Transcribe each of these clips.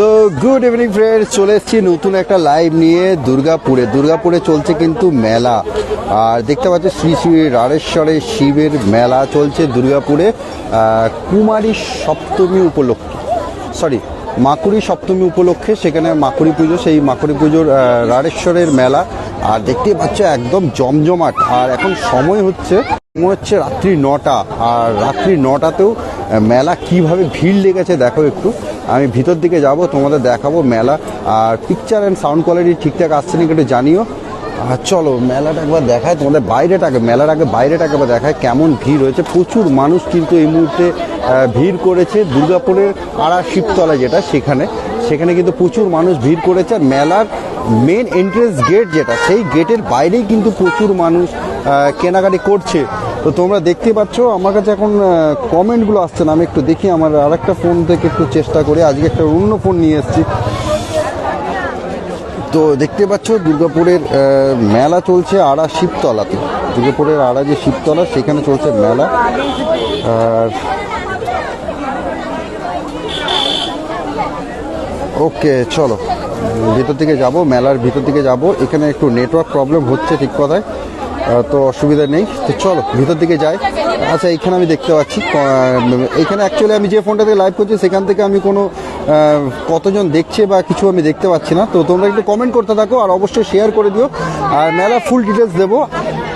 So good evening friend চলে এসেছি নতুন একটা লাইভ নিয়ে দুর্গাপুরে। দুর্গাপুরে চলছে কিন্তু মেলা। আর দেখতে পাচ্ছি, শ্রী শ্রী রাড়েশ্বরের শিবের মেলা চলছে দুর্গাপুরে। কুমারী সপ্তমী উপলক্ষে। সরি মাকুড়ি সপ্তমী উপলক্ষে সেখানে মাকুড়ি পুজো, সেই মাকুড়ি পুজোর রাড়েশ্বরের মেলা। আর দেখতে পাচ্ছ, একদম জমজমাট। আর এখন সময় হচ্ছে, মনে হচ্ছে রাত্রি নটা। আর রাত্রি নটাতেও মেলা কীভাবে ভিড় লেগেছে, দেখো একটু। আমি ভিতর দিকে যাব, তোমাদের দেখাবো মেলা, আর পিকচার অ্যান্ড সাউন্ড কোয়ালিটি ঠিকঠাক আসছে নাকি একটু জানিও। আর চলো, মেলাটা একবার দেখায়, তোমাদের বাইরেটাকে, মেলার আগে বাইরেটাকে একবার দেখায়, কেমন ভিড় হয়েছে। প্রচুর মানুষ কিন্তু এই মুহূর্তে ভিড় করেছে। দুর্গাপুরের আড়া শিবতলা যেটা, সেখানে সেখানে কিন্তু প্রচুর মানুষ ভিড় করেছে। আর মেলার মেন এন্ট্রেন্স গেট যেটা, সেই গেটের বাইরেই কিন্তু প্রচুর মানুষ কেনাকাটি করছে। তো তোমরা দেখতে পাচ্ছ, আমার কাছে এখন কমেন্টগুলো আসছে না, আমি একটু দেখি, আমার আরেকটা ফোন থেকে একটু চেষ্টা করি, আজকে একটা অন্য ফোন নিয়ে এসেছি। তো দেখতে পাচ্ছ, দুর্গাপুরের মেলা চলছে আড়া শিবতলাতে। দুর্গাপুরের আড়া যে শিবতলা, সেখানে চলছে মেলা। আর ওকে, চলো, ভিতর দিকে যাব, মেলার ভিতর দিকে যাব। এখানে একটু নেটওয়ার্ক প্রবলেম হচ্ছে ঠিক কথায়। তো অসুবিধা নেই। তো চলো, ভিতর দিকে যাই। আচ্ছা এখানে আমি দেখতে পাচ্ছি এখানে অ্যাকচুয়ালি আমি যে ফোনটা থেকে লাইভ করছি, সেখান থেকে আমি কোনো কতজন দেখছে বা কিছু আমি দেখতে পাচ্ছি না। তো তোমরা একটু কমেন্ট করতে থাকো আর অবশ্যই শেয়ার করে দিও। আর মেলা ফুল ডিটেলস দেবো।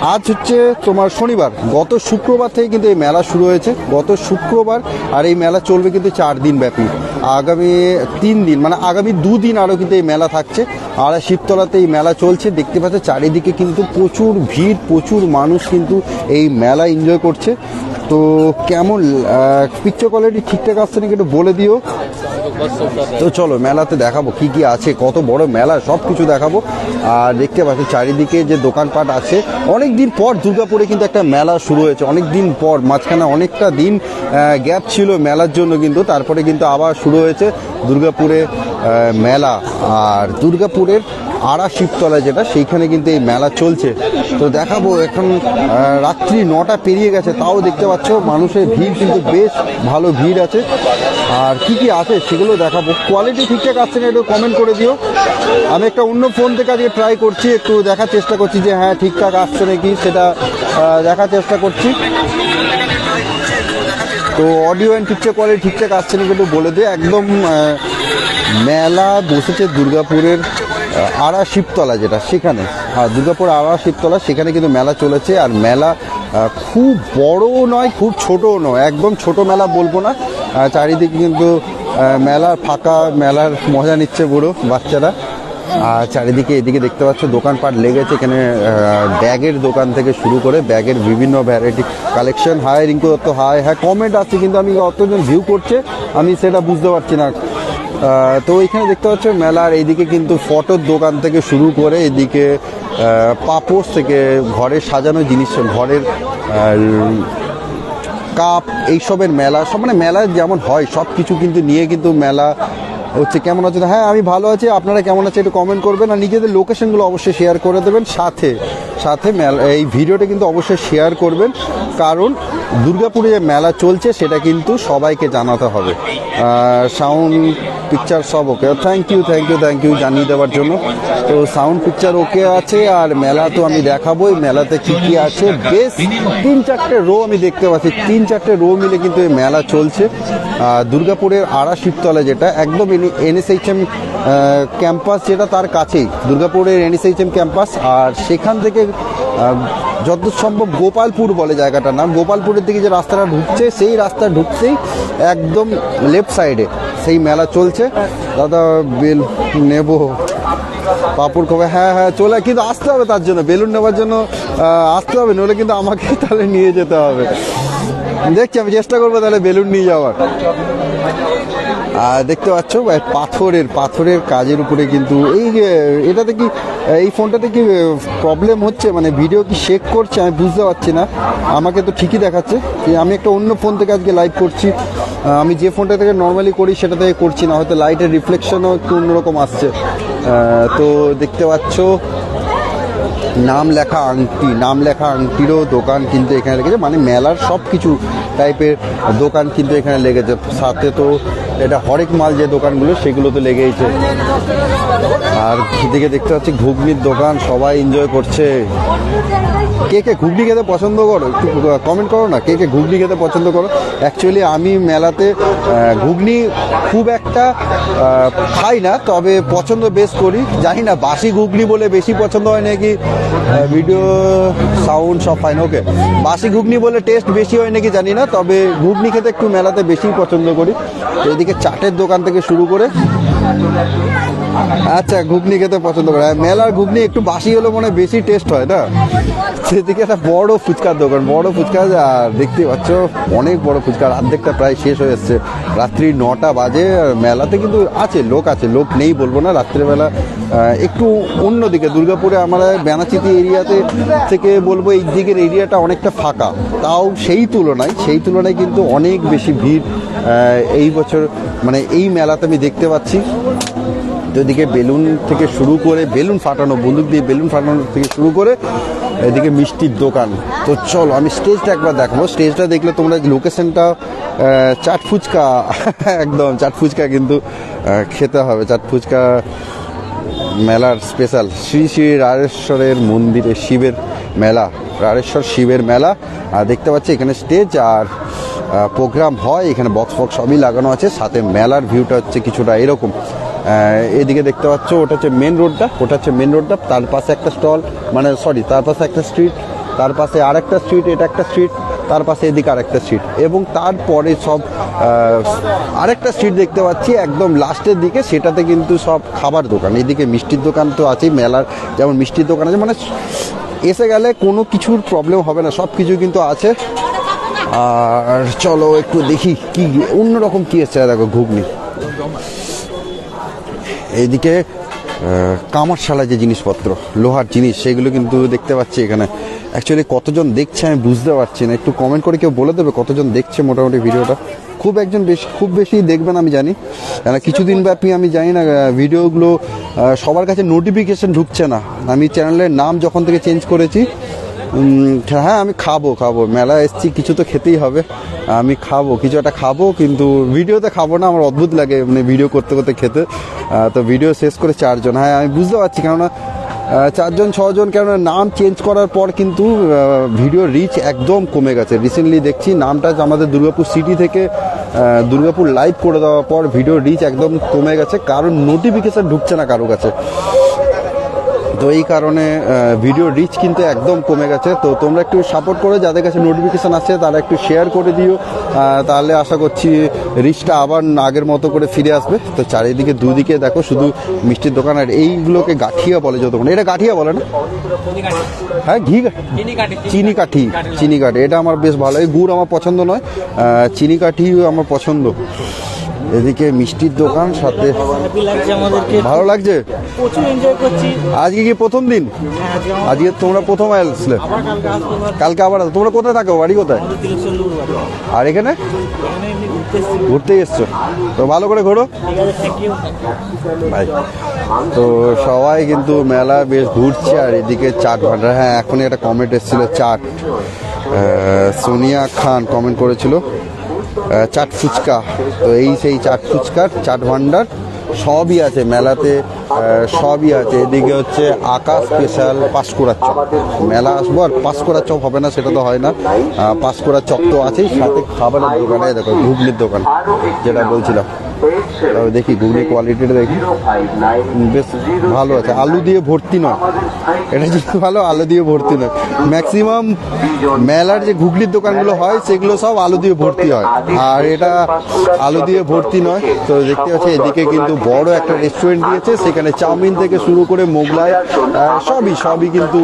আজ হচ্ছে তোমার শনিবার। গত শুক্রবার থেকে কিন্তু এই মেলা শুরু হয়েছে। গত শুক্রবার আর এই মেলা চলবে কিন্তু চার দিন ব্যাপী। আগামী তিন দিন মানে আগামী দুদিন আরও কিন্তু এই মেলা থাকছে। আর শিবতলাতে এই মেলা চলছে। দেখতে পাচ্ছে, চারিদিকে কিন্তু প্রচুর ভিড়, প্রচুর মানুষ কিন্তু এই মেলা এনজয় করছে। তো কেমন পিকচার কোয়ালিটি ঠিকঠাক আসছে নাকি একটু বলে দিও? তো চলো, মেলাতে দেখাবো কি কি আছে, কত বড় মেলা সব কিছু দেখাবো। আর দেখতে পাচ্ছি, চারিদিকে যে দোকানপাট আছে অনেক দিন পর দুর্গাপুরে কিন্তু একটা মেলা শুরু হয়েছে। অনেক দিন পর, মাঝখানে অনেকটা দিন গ্যাপ ছিল মেলার জন্য কিন্তু, তারপরে কিন্তু আবার শুরু হয়েছে দুর্গাপুরে মেলা। আর দুর্গাপুরের আড়া শিবতলা যেটা, সেইখানে কিন্তু এই মেলা চলছে। তো দেখাবো এখন রাত্রি নটা পেরিয়ে গেছে, তাও দেখতে পাচ্ছ, মানুষের ভিড় কিন্তু বেশ ভালো ভিড় আছে। আর কি কি আছে সেগুলো দেখাবো। কোয়ালিটি ঠিকঠাক আসছে না, একটু কমেন্ট করে দিও। আমি একটা অন্য ফোন থেকে আজকে ট্রাই করছি, একটু দেখার চেষ্টা করছি যে হ্যাঁ ঠিকঠাক আসছে নাকি সেটা দেখার চেষ্টা করছি। তো অডিও অ্যান্ড পিকচার কোয়ালিটি ঠিকঠাক আসছে নাকি একটু বলে দে। একদম মেলা বসেছে দুর্গাপুরের আড়া শিবতলা যেটা, সেখানে। হ্যাঁ দুর্গাপুর আড়া শিবতলা, সেখানে কিন্তু মেলা চলেছে। আর মেলা খুব বড়ও নয়, খুব ছোটও নয়, একদম ছোট মেলা বলব না। চারিদিকে কিন্তু মেলার ফাঁকা, মেলার মজা নিচ্ছে বুড়ো বাচ্চারা। আর চারিদিকে এদিকে দেখতে পাচ্ছ, দোকানপাট লেগেছে এখানে ব্যাগের দোকান থেকে শুরু করে ব্যাগের বিভিন্ন variety collection hi Rinku Dutta hi হ্যাঁ কমেন্ট আসছে, কিন্তু আমি কতজন ভিউ করছে, আমি সেটা বুঝতে পারছি না। তো এখানে দেখতে পাচ্ছ মেলার এইদিকে কিন্তু ফটোর দোকান থেকে শুরু করে এদিকে পাপোশ থেকে ঘরের সাজানো জিনিস, ঘরের কাপ, এইসবের মেলা, সব মানে মেলা যেমন হয় সব কিছু কিন্তু নিয়ে কিন্তু মেলা হচ্ছে। কেমন আছে? হ্যাঁ আমি ভালো আছি। আপনারা কেমন আছে একটু কমেন্ট করবেন আর নিজেদের লোকেশনগুলো অবশ্যই শেয়ার করে দেবেন। সাথে সাথে মেলা, এই ভিডিওটা কিন্তু অবশ্যই শেয়ার করবেন। কারণ দুর্গাপুরে যে মেলা চলছে, সেটা কিন্তু সবাইকে জানাতে হবে। সাউন্ড পিকচার সব okay thank you thank you thank you জানিয়ে দেওয়ার জন্য। তো সাউন্ড পিকচার ওকে আছে, আর মেলা তো আমি দেখাবোই। মেলাতে কি কি আছে? বেশ, তিন চারটে রো আমি দেখতে পাচ্ছি। তিন চারটে রো মিলে কিন্তু এই মেলা চলছে। দুর্গাপুরের আড়া শিবতলা যেটা, একদম এনএসএইচএম ক্যাম্পাস যেটা তার কাছেই। দুর্গাপুরের এনএসএইচএম ক্যাম্পাস আর সেখান থেকে যতদূর সম্ভব গোপালপুর বলে জায়গাটার নাম। গোপালপুরের দিকে যে রাস্তাটা ঢুকছে, সেই রাস্তা ঢুকতেই একদম লেফট সাইডে সেই মেলা চলছে। দাদা, বেল নেব। পাপুর কবে হ্যাঁ হ্যাঁ চলে, কিন্তু আসতে হবে তার জন্য। বেলুন নেওয়ার জন্য আসতে হবে, নইলে কিন্তু আমাকে তাহলে নিয়ে যেতে হবে। দেখছি, আমি চেষ্টা করব তাহলে বেলুন নিয়ে যাওয়ার। দেখতে পাচ্ছ পাথরের পাথরের কাজের উপরে কিন্তু এই এটাতে কি এই ফোনটাতে কি প্রবলেম হচ্ছে? মানে ভিডিও কি শেক করছে? আমি বুঝতে পারছি না। আমাকে তো ঠিকই দেখাচ্ছে আমি একটা অন্য ফোন থেকে আজকে লাইভ করছি। আমি যে ফোনটা থেকে নর্মালি করি, সেটা থেকে করছি না। হয়তো লাইটের রিফ্লেকশনও একটু অন্যরকম আসছে। তো দেখতে পাচ্ছ নাম লেখা আংটি, নাম লেখা আংটিরও দোকান কিন্তু এখানে লেগেছে। মানে মেলার সব কিছু টাইপের দোকান কিন্তু এখানে লেগেছে। সাথে তো এটা হরেক মাল যে দোকানগুলো, সেগুলো তো লেগেইছে। আর এদিকে দেখতে পাচ্ছি ঘুগনির দোকান, সবাই এনজয় করছে। কে কে ঘুগনি খেতে পছন্দ করো? একটু কমেন্ট করো না। কে কে ঘুগনি খেতে পছন্দ করো? অ্যাকচুয়ালি আমি মেলাতে ঘুগনি খুব একটা খাই না, তবে পছন্দ বেশ করি। জানি না, বাসি ঘুগনি বলে বেশি পছন্দ হয় নাকি? ভিডিও সাউন্ড সব ফাইন ওকে বাসি ঘুগনি বলে টেস্ট বেশি হয় নাকি জানি না, তবে ঘুগনি খেতে একটু মেলাতে বেশি পছন্দ করি। এদিকে চাটের দোকান থেকে শুরু করে আচ্ছা ঘুগনি খেতে পছন্দ করে। মেলার ঘুগনি একটু বাসি হলে মনে হয় বেশি টেস্ট হয়, না? সেদিকে একটা বড় ফুচকার দোকান, বড় ফুচকা, আর দেখতে পাচ্ছ, অনেক বড় ফুচকার অর্ধেকটা প্রায় শেষ হয়ে যাচ্ছে। রাত্রি নটা বাজে, আর মেলাতে কিন্তু আছে, লোক আছে, লোক নেই বলব না, রাত্রিবেলা একটু অন্যদিকে, দুর্গাপুরে আমরা বেনাচিতি এরিয়াতে থেকে বলব, এই দিকের এরিয়াটা অনেকটা ফাঁকা। তাও সেই তুলনায় সেই তুলনায় কিন্তু অনেক বেশি ভিড় এই বছর মানে এই মেলাতে আমি দেখতে পাচ্ছি। এদিকে বেলুন থেকে শুরু করে বেলুন ফাটানো, বন্দুক দিয়ে বেলুন ফাটানো থেকে শুরু করে এদিকে মিষ্টির দোকান। তো চলো, আমি স্টেজটা একবার দেখাবো। স্টেজটা দেখলে তোমরা লোকেশনটা চাট ফুচকা, একদম চাট ফুচকা কিন্তু খেতে হবে। চাট ফুচকা মেলার স্পেশাল শ্রী শ্রী রাজেশ্বরের মন্দিরে শিবের মেলা রাজেশ্বর শিবের মেলা। আর দেখতে পাচ্ছি এখানে স্টেজ আর প্রোগ্রাম হয়। এখানে বক্স ফক্স সবই লাগানো আছে। সাথে মেলার ভিউটা হচ্ছে কিছুটা এরকম। এদিকে দেখতে পাচ্ছ, ওটা হচ্ছে মেন রোডটা ওটা হচ্ছে মেন রোডটা তার পাশে একটা স্টল মানে সরি তার পাশে একটা স্ট্রিট তার পাশে আর একটা স্ট্রিট এটা একটা স্ট্রিট তার পাশে এদিকে আরেকটা স্ট্রিট এবং তারপরে সব আরেকটা স্ট্রিট দেখতে পাচ্ছি, একদম লাস্টের দিকে, সেটাতে কিন্তু সব খাবার দোকান, এদিকে মিষ্টির দোকান তো আছেই, মেলার যেমন মিষ্টির দোকান আছে মানে এসে গেলে কোনো কিছুর প্রবলেম হবে না সব কিছু কিন্তু আছে। আর চলো একটু দেখি কি, অন্যরকম কী এসছে, দেখো, ঘুগনি। এইদিকে কামারশালা যে জিনিসপত্র, লোহার জিনিস, সেগুলো কিন্তু দেখতে পাচ্ছি এখানে। অ্যাকচুয়ালি কতজন দেখছে আমি বুঝতে পারছি না। একটু কমেন্ট করে কেউ বলে দেবে কতজন দেখছে মোটামুটি ভিডিওটা। খুব একজন বেশি, খুব বেশি দেখবেন আমি জানি। কেন কিছুদিন ব্যাপী আমি জানি না ভিডিওগুলো সবার কাছে নোটিফিকেশন ঢুকছে না। আমি চ্যানেলের নাম যখন থেকে চেঞ্জ করেছি হ্যাঁ আমি খাব খাব। মেলা এসছি, কিছু তো খেতেই হবে। আমি খাব, কিছু একটা খাব, কিন্তু ভিডিওতে খাব না, আমার অদ্ভুত লাগে মানে ভিডিও করতে করতে খেতে। তো ভিডিও শেষ করে চারজন। হ্যাঁ আমি বুঝতে পারছি, কেননা চারজন, ছজন, কেননা, নাম চেঞ্জ করার পর কিন্তু ভিডিও রিচ একদম কমে গেছে। রিসেন্টলি দেখছি, নামটা আমাদের দুর্গাপুর সিটি থেকে দুর্গাপুর লাইভ করে দেওয়ার পর ভিডিও রিচ একদম কমে গেছে। কারণ নোটিফিকেশান ঢুকছে না কারও কাছে। তো এই কারণে ভিডিও রিচ কিন্তু একদম কমে গেছে। তো তোমরা একটু সাপোর্ট করে যাদের কাছে নোটিফিকেশান আছে, তারা একটু শেয়ার করে দিও। তাহলে আশা করছি রিচটা আবার আগের মতো করে ফিরে আসবে। তো চারিদিকে দুদিকে দেখো, শুধু মিষ্টির দোকান আর এইগুলোকে গাঠিয়া বলে যত এটা গাঠিয়া বলে না? হ্যাঁ ঘি চিনি কাঠি চিনি কাঠি। এটা আমার বেশ ভালো এই গুড় আমার পছন্দ নয়। চিনি কাঠি আমার পছন্দ। এদিকে মিষ্টির দোকান সাথে ভালো লাগছে? আজকে কি প্রথম দিন? হ্যাঁ, আজকে তোমরা প্রথম আসলে? কালকে আবার তোমরা কোথায় থাকো? বাড়ি কোথায়? আর এখানে? ঘুরতে এসছো। তো ভালো করে ঘোরো। ভাই তো সবাই কিন্তু মেলা বেশ ঘুরছে আর এদিকে চাট ভান্ডার। হ্যাঁ এখনই একটা কমেন্ট এসেছিল চাট। সোনিয়া খান কমেন্ট করেছিল। চাট ফুচকা। তো এই সেই চাট ফুচকার, চাট ভান্ডার সবই আছে মেলাতে সবই আছে। এদিকে হচ্ছে আকাশ স্পেশাল পাঁশকুড়ার চপ। মেলা আসব আর পাঁশকুড়ার চপ হবে না, সেটা তো হয় না। পাঁশকুড়ার চপ তো আছেই, সাথে খাবারের দোকানে, দেখো, ঘুগনির দোকান, যেটা বলছিলাম। তবে দেখি ঘুগনি কোয়ালিটিটা দেখি। বেশ ভালো আছে। আলু দিয়ে ভর্তি নয়। এটা কিন্তু ভালো, আলু দিয়ে ভর্তি নয়। ম্যাক্সিমাম মেলার যে ঘুগনির দোকানগুলো হয়, সেগুলো সব আলু দিয়ে ভর্তি হয়। আর এটা আলু দিয়ে ভর্তি নয়। তো দেখতে পাচ্ছি এদিকে কিন্তু বড় একটা রেস্টুরেন্ট দিয়েছে। সেখানে চাউমিন থেকে শুরু করে মোগলাই সবই সবই কিন্তু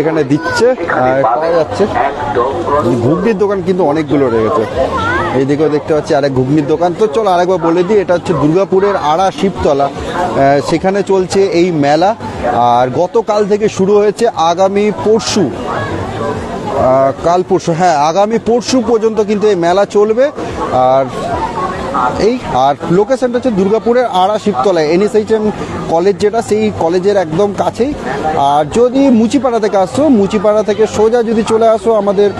এখানে দিচ্ছে পাওয়া যাচ্ছে। ঘুগনির দোকান কিন্তু অনেকগুলো রয়েছে। এইদিকেও দেখতে পাচ্ছি আরেক ঘুগনির দোকান। তো চলো আরেকবার বলে দিই, এটা হচ্ছে দুর্গাপুরের আড়া শিবতলা। সেখানে চলছে এই মেলা। আর গতকাল থেকে শুরু হয়েছে আগামী পরশু। কাল পরশু হ্যাঁ আগামী পরশু পর্যন্ত কিন্তু এই মেলা চলবে। আর এই আর লোকেশনটা হচ্ছে দুর্গাপুরের আড়া শিবতলায় এনএসএইচএম কলেজ যেটা, সেই কলেজের একদম কাছেই। আর যদি মুচিপাড়া থেকে আসছো মুচিপাড়া থেকে সোজা যদি চলে আসো আমাদের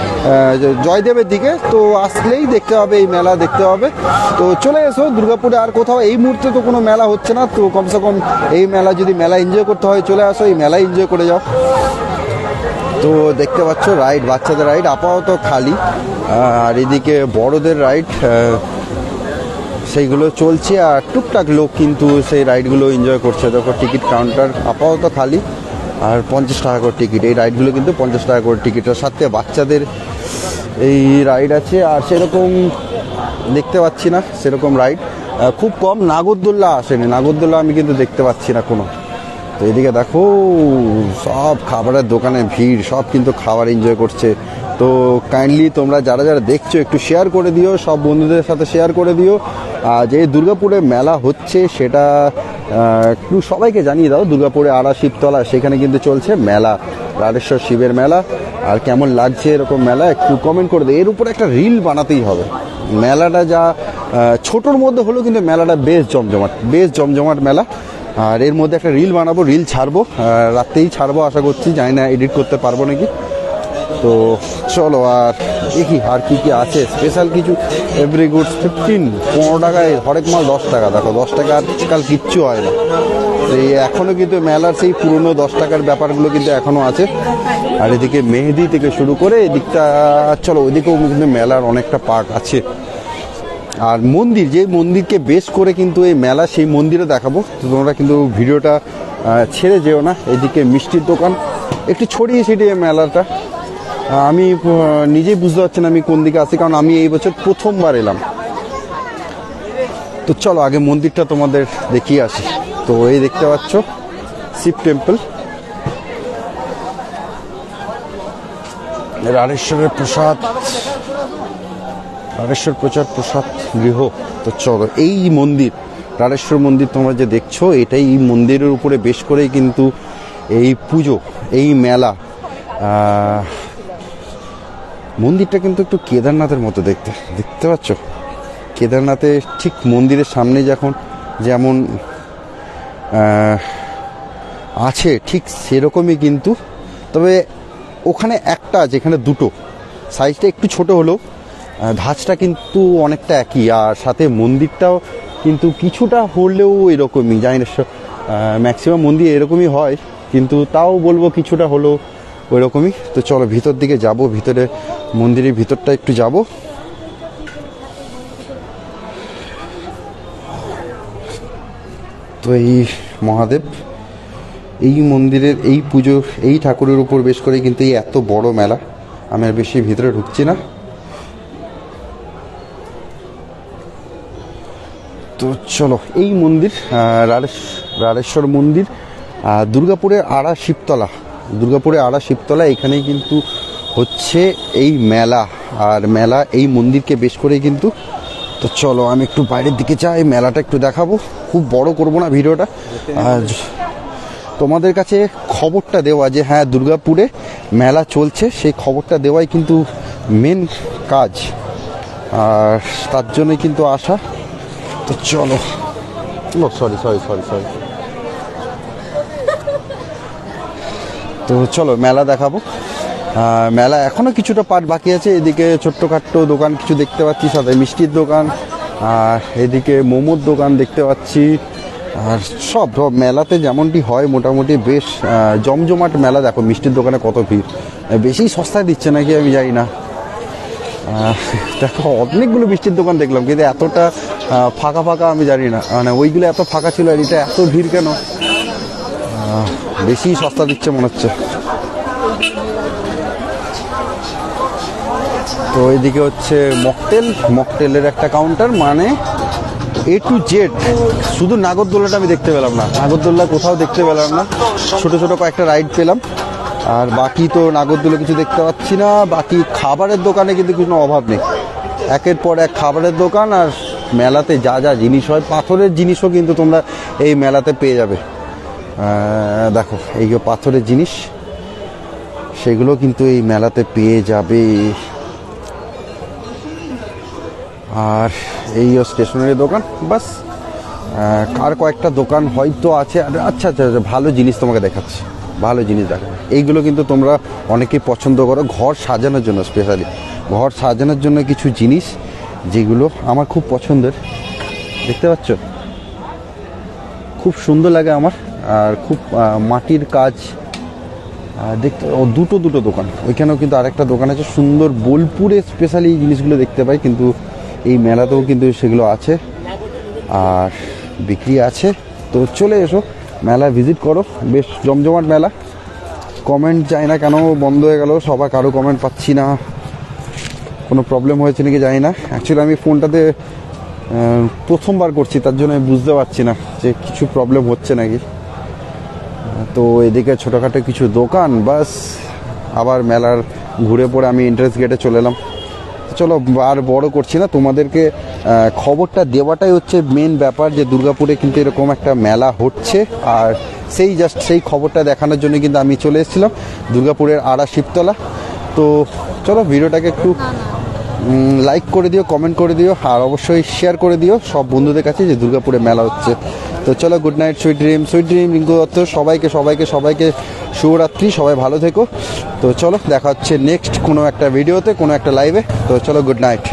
জয়দেবের দিকে, তো আসলেই দেখতে হবে এই মেলা, দেখতে হবে। তো চলে এসো, দুর্গাপুরে আর কোথাও এই মুহূর্তে তো কোনো মেলা হচ্ছে না, তো কমসে কম এই মেলা যদি মেলা এনজয় করতে হয়, চলে আসো, এই মেলা এনজয় করে যাও। তো দেখতে পাচ্ছ রাইড বাচ্চাদের রাইড আপাতত খালি। আর এদিকে বড়দের রাইড সেইগুলো চলছে আর টুকটাক লোক কিন্তু সেই রাইডগুলো এনজয় করছে। দেখো, টিকিট কাউন্টার আপাতত খালি আর পঞ্চাশ টাকা করে টিকিট। এই রাইডগুলো কিন্তু পঞ্চাশ টাকা করে টিকিট। আর সাথে বাচ্চাদের এই রাইড আছে আর সেরকম দেখতে পাচ্ছি না, সেরকম রাইড। খুব কম নাগরদোল্লা আসেনি। নাগরদোল্লা আমি কিন্তু দেখতে পাচ্ছি না কোনো। তো এদিকে দেখো, সব খাবারের দোকানে ভিড়, সব কিন্তু খাবার এনজয় করছে। তো কাইন্ডলি তোমরা যারা যারা দেখছ, একটু শেয়ার করে দিও, সব বন্ধুদের সাথে শেয়ার করে দিও। যে দুর্গাপুরে মেলা হচ্ছে সেটা একটু সবাইকে জানিয়ে দাও। দুর্গাপুরে আড়া, শিবতলা, সেখানে কিন্তু চলছে মেলা, রাধেশ্বর শিবের মেলা। আর কেমন লাগছে এরকম মেলা, একটু কমেন্ট করে দিও। এর উপরে একটা রিল বানাতেই হবে। মেলাটা যা ছোটোর মধ্যে হলেও কিন্তু মেলাটা বেশ জমজমাট বেশ জমজমাট মেলা। আর এর মধ্যে একটা রিল বানাবো রিল ছাড়বো। রাতেই ছাড়বো, আশা করছি। জানি না এডিট করতে পারব নাকি। তো চলো আর দেখি আর কি কি আছে। স্পেশাল কিছু এভরি গুডস ফিফটিন পনেরো টাকায় হরেক মাল দশ টাকা। দেখো, দশ টাকা আজকাল কিচ্ছু হয় না। এই এখনও কিন্তু মেলার সেই পুরনো দশ টাকার ব্যাপারগুলো কিন্তু এখনও আছে। আর এদিকে মেহেদি থেকে শুরু করে এদিকটা, চলো, ওইদিকেও কিন্তু মেলার অনেকটা পার্ক আছে। আর মন্দির, যে মন্দিরকে বেশ করে কিন্তু এই মেলা, সেই মন্দিরে দেখাবো। তো তোমরা কিন্তু ভিডিওটা ছেড়ে যেও না। এদিকে মিষ্টির দোকান। একটু ছড়িয়ে ছিটিয়ে মেলাটা। আমি নিজেই বুঝতে পারছি না আমি কোন দিকে আছি, কারণ আমি এই বছর প্রথমবার এলাম। তো চলো, আগে মন্দিরটা তোমাদের দেখিয়ে আসি। তো এই দেখতে পাচ্ছ, শিব টেম্পল। রাড়েশ্বরের প্রসাদ। রাড়েশ্বর প্রচার প্রসাদ গৃহ। তো চলো, এই মন্দির রাড়েশ্বর মন্দির তোমরা যে দেখছ, এটাই এই মন্দিরের উপরে বেশ করেই কিন্তু এই পুজো, এই মেলা মন্দিরটা কিন্তু একটু কেদারনাথের মতো দেখতে। দেখতে পাচ্ছ? কেদারনাথে ঠিক মন্দিরের সামনে যখন যেমন আছে ঠিক সেরকমই কিন্তু। তবে ওখানে একটা আছে এখানে দুটো। সাইজটা একটু ছোট আহ, ধাঁচটা কিন্তু অনেকটা একই। আর সাথে মন্দিরটাও কিন্তু কিছুটা হলেও এরকমই। জানি না ম্যাক্সিমাম মন্দির এরকমই হয় কিন্তু তাও বলব কিছুটা হলেও ওই রকমই তো চলো ভিতর দিকে যাব, ভিতরে মন্দিরের ভিতরটা একটু যাব। তো এই মহাদেব, এই মন্দিরের এই পুজো, এই ঠাকুরের উপর বেশ করে কিন্তু এই এত বড় মেলা। আমি আর বেশি ভিতরে ঢুকছি না। তো চলো, এই মন্দির রাড়েশ্বর মন্দির দুর্গাপুরের আড়া শিবতলা। দুর্গাপুরের আড়া শিবতলা, এখানেই কিন্তু হচ্ছে এই মেলা। আর মেলা এই মন্দিরকে বেশ করেই কিন্তু তো চলো, আমি একটু বাইরের দিকে যাই, মেলাটা একটু দেখাবো। খুব বড় করব না ভিডিওটা। আর তোমাদের কাছে খবরটা দেওয়া যে হ্যাঁ দুর্গাপুরে মেলা চলছে, সেই খবরটা দেওয়াই কিন্তু মেন কাজ। আর তার জন্যই কিন্তু আসা তো চলো। সরি সরি সরি সরি তো চলো মেলা দেখাবো। মেলা এখনও কিছুটা পার্ট বাকি আছে। এদিকে ছোট্টখাট্টো দোকান কিছু দেখতে পাচ্ছি, সাথে মিষ্টির দোকান, আর এদিকে মোমোর দোকান দেখতে পাচ্ছি। আর সব সব মেলাতে যেমনটি হয়, মোটামুটি বেশ জমজমাট মেলা। দেখো, মিষ্টির দোকানে কত ভিড়। বেশি সস্তায় দিচ্ছে নাকি আমি জানি না। দেখো, অনেকগুলো মিষ্টির দোকান দেখলাম, কিন্তু এতটা ফাঁকা ফাঁকা আমি জানি না। মানে ওইগুলো এত ফাঁকা ছিল, আর এটা এত ভিড় কেন? বেশি সস্তা দিচ্ছে মনে হচ্ছে। তো এদিকে হচ্ছে মকটেল। মকটেলের একটা কাউন্টার মানে এ টু জেড শুধু নাগরদোলাটা আমি দেখতে পেলাম না। নাগরদোল্লা কোথাও দেখতে পেলাম না। ছোট ছোট কয়েকটা রাইড পেলাম। আর বাকি তো নাগরদোলা কিছু দেখতে পাচ্ছি না। বাকি খাবারের দোকানে কিন্তু কোনো অভাব নেই। একের পর এক খাবারের দোকান আর মেলাতে যা যা জিনিস হয়, পাথরের জিনিসও কিন্তু তোমরা এই মেলাতে পেয়ে যাবে। দেখো এই যে পাথরের জিনিস সেগুলো কিন্তু এই মেলাতে পেয়ে যাবে। আর এই স্টেশনারি দোকান বাস। আর কয়েকটা দোকান হয়তো আছে। আর আচ্ছা আচ্ছা আচ্ছা, ভালো জিনিস তোমাকে দেখাচ্ছি। ভালো জিনিস দেখো এইগুলো কিন্তু তোমরা অনেকেই পছন্দ করো। ঘর সাজানোর জন্য স্পেশালি ঘর সাজানোর জন্য কিছু জিনিস যেগুলো আমার খুব পছন্দের। দেখতে পাচ্ছ? খুব সুন্দর লাগে আমার। আর খুব মাটির কাজ। দেখতে, ও দুটো দুটো দোকান। ওইখানেও কিন্তু আরেকটা দোকান আছে, সুন্দর বোলপুরে স্পেশালি এই জিনিসগুলো দেখতে পাই, কিন্তু এই মেলাতেও কিন্তু সেগুলো আছে। আর বিক্রি আছে। তো চলে এসো মেলা ভিজিট করো। বেশ জমজমাট মেলা। কমেন্ট চাই না কেন, বন্ধ হয়ে গেল। সবার কারও কমেন্ট পাচ্ছি না। কোনো প্রবলেম হয়েছে নাকি জানি না। অ্যাকচুয়ালি আমি ফোনটাতে প্রথমবার করছি, তার জন্য আমি বুঝতে পারছি না যে কিছু প্রবলেম হচ্ছে নাকি। তো এদিকে ছোটোখাটো কিছু দোকান, বাস। আবার মেলার ঘুরে পড়ে আমি ইন্টারেস্ট গেটে চলে এলাম। চলো, আর বড় করছি না, তোমাদেরকে খবরটা দেওয়াটাই হচ্ছে মেন ব্যাপার যে দুর্গাপুরে কিন্তু এরকম একটা মেলা হচ্ছে। আর সেই জাস্ট সেই খবরটা দেখানোর জন্য কিন্তু আমি চলে এসেছিলাম দুর্গাপুরের আড়া শিবতলা। তো চলো, ভিডিওটাকে একটু লাইক করে দিও কমেন্ট করে দিও, আর অবশ্যই শেয়ার করে দিও সব বন্ধুদের কাছে যে দুর্গাপুরে মেলা হচ্ছে। তো চলো good night sweet dream sweet dream Rinku Dutta, সবাইকে সবাইকে সবাইকে শুভরাত্রি, সবাই ভালো থেকো। তো চলো, দেখা হচ্ছে নেক্সট কোনো একটা ভিডিওতে কোনো একটা লাইভে তো চলো গুড নাইট